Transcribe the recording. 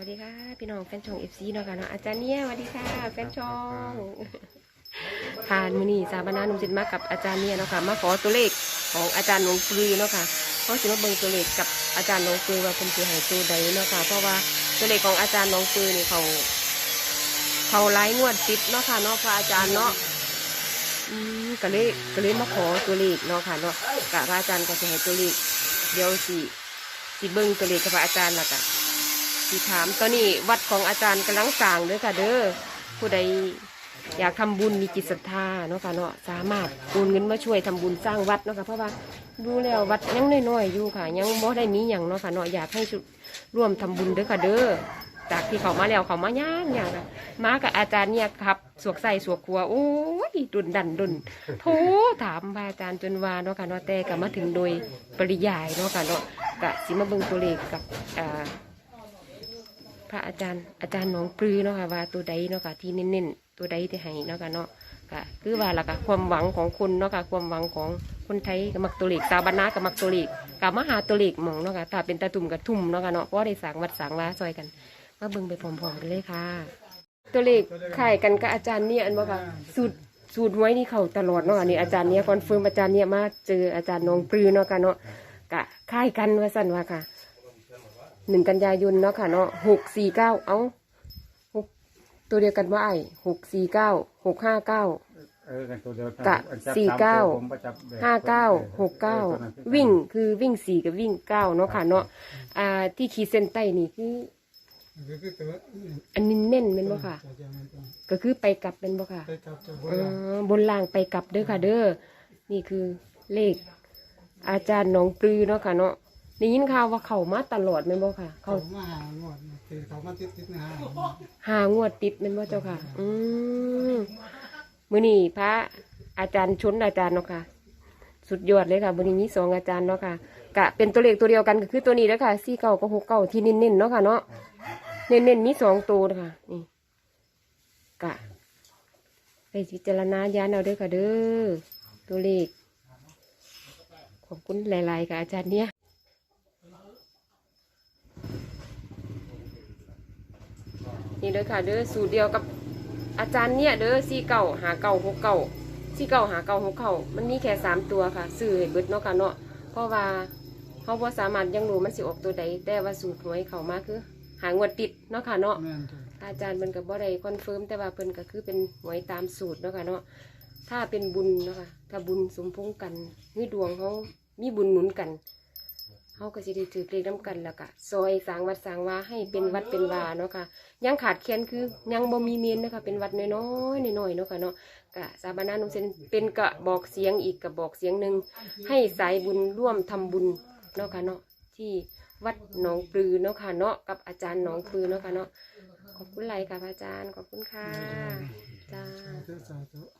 วัสดีค่ะ พี่น้องแฟนช่องเอฟซีเนาะค่ะเนาะอาจารย์เนี่ยสวัสดีค่ะ แฟนช่องค่ะมือนี้สาบานานุสิตมากับอาจารย์เนี่ยเนาะค่ะมาขอตัวเลขของอาจารย์หลวงปลือเนาะค่ะเขาสิมาเบิ่งตัวเลขกับอาจารย์หลวงปลือว่าเป็นสิให้ตัวใดเนาะค่ะเพราะว่าตัวเลขของอาจารย์หลวงปลือนี่เขาเขาไล่งวดติดเนาะค่ะเนาะพระอาจารย์เนาะอืมก็เลยก็เลยมาขอตัวเลขเนาะค่ะเนาะกะพระอาจารย์ก็จะให้ตัวเลขเดี๋ยวสิสิเบิ่งตัวเลขกับพระอาจารย์ล่ะกะ สิถามตอนนี้วัดของอาจารย์กำลังสร้างเด้อค่ะเด้อผู้ใดอยากทำบุญมีจิตศรัทธาเนาะค่ะเนาะสามารถโอนเงินมาช่วยทำบุญสร้างวัดเนาะค่ะเพราะว่าดูแล้ววัดยังน้อยๆอยู่ค่ะ ยังบ่ได้มีหยังเนาะค่ะเนาะอยากให้ร่วมทำบุญเด้อค่ะเด้อจากที่เขามาแล้วเขามาย่างอย่างอะมากับอาจารย์เนี่ยครับสวกใส่สวกครัวโอ้ยดุนดันดุนโถถามพระอาจารย์จนวาเนาะค่ะเนาะแต่ก็มาถึงโดยปริยายเนาะค่ะเนาะกะสิมาเบิ่งตัวเลขกับอ่า พระอาจารย์อาจารย์หนองปลือเนาะค่ะว่าตัวใดเนาะค่ะที่เน้นๆตัวใดที่ให้เนาะค่ะเนาะก็คือว่าละค่ะความหวังของคนเนาะค่ะความหวังของคนไทยกับมักตัวเลขสาวบรรณากับมักตัวเลขกับมหาตัวเลขหมองเนาะค่ะถ้าเป็นตาตุ่มกับทุ่มเนาะค่ะเนาะเพราะได้สร้างวัดสร้างวาซอยกันมาเบิ่งไปพร้อมๆกันเลยค่ะ ตัวเลขข่กันกับอาจารย์เนี่ยอันว่าค่ะสูตรสูตรไว้นี่เขาตลอดเนาะอันนี้อาจารย์เนี่ยคอนเฟิร์มอาจารย์เนี่ยมาเจออาจารย์นองปลือเนาะค่ะเนาะกะข่ายกันว่าสั่นว่าค่ะ หนึ่งกันยายนเนาะค่ะเนาะหกสี่เก้าเอ้าหกตัวเดียวกันว่าไอ้หกสี่เก้าหกห้าเก้า เออกันตัวเดียวกะอันจับสี่ตมเก้าตัวผมประจับแบบห้าเก้าหกเก้าออตัวนั้นคือวิ่งคือวิ่งสี่กับวิ่งเก้าเนาะค่ะเนาะอ่าที่ขีดเส้นใต้นี่คือ อันนี้เน้นเป็นบ่ค่ะ ก็คือไปกลับเป็นบ่ค่ะไปกลับจากโบเอราณอบนล่างไปกลับเด้อค่ะเด้อ นี่คือเลขอาจารย์หนองปลือเนาะค่ะเนาะ ได้ยินข่าวว่าเขามาตลอดแม่นบ่ค่ะ เขาเขามาหาหมดคือเขามาติดติดๆนะฮะหางวดติดแม่นบ่เจ้าค่ะ อืมมื้อนี้พระอาจารย์ชนอาจารย์เนาะค่ะ สุดยอดเลยค่ะมื้อนี้มีสองอาจารย์เนาะค่ะกะเป็นตัวเลขตัวเดียวกันก็คือตัวนี้เด้อค่ะสี่เก้ากับหกเก้าที่เน้นๆเนาะค่ะเนาะเน้นๆมีสองตัวเด้อค่ะนี่กะไปพิจารณาญาณเอาเด้อค่ะเด้อตัวเลขขอบคุณหลาย ๆ ค่ะอาจารย์เนี่ย นี่เด้อค่ะเด้อสูตรเดียวกับอาจารย์เนี่ยเด้อสี่เก่าหาเก่าหกเก่าสี่เก่าหาเก่าหกเก่ามันมีแค่สามตัวค่ะซื้อให้เบิดเนาะค่ะเนาะเพราะว่าเขาบ่สามารถยังรู้มันสิออกตัวใดแต่ว่าสูตรหวยเขามาคือ หางวดติดเนาะค่ะเนาะแม่นจ้ะอาจารย์มันก็บ่ได้คอนเฟิร์มแต่ว่าเพิ่นก็คือเป็นหวยตามสูตรเนาะค่ะเนาะถ้าเป็นบุญเนาะค่ะถ้าบุญสมพงษ์กันคือดวงเขามีบุญหนุนกัน เขาก็สิได้ถือเลขน้ำกันแล้วก็ซอยสร้างวัดสร้างว่าให้เป็นวัดเป็นวาเนาะค่ะยังขาดแคลนคือยังบ่มีเมนเนาะค่ะเป็นวัดน้อยๆน้อยๆเนาะค่ะเนาะกะสาบานานุเซนเป็นกระบอกเสียงอีกกระบอกเสียงหนึ่งให้สายบุญร่วมทำบุญเนาะค่ะเนาะที่วัดหนองปลือเนาะค่ะเนาะกับอาจารย์หนองปลือเนาะค่ะเนาะขอบคุณไลค์ค่ะพระอาจารย์ขอบคุณค่ะจ้าสาธุสาธุ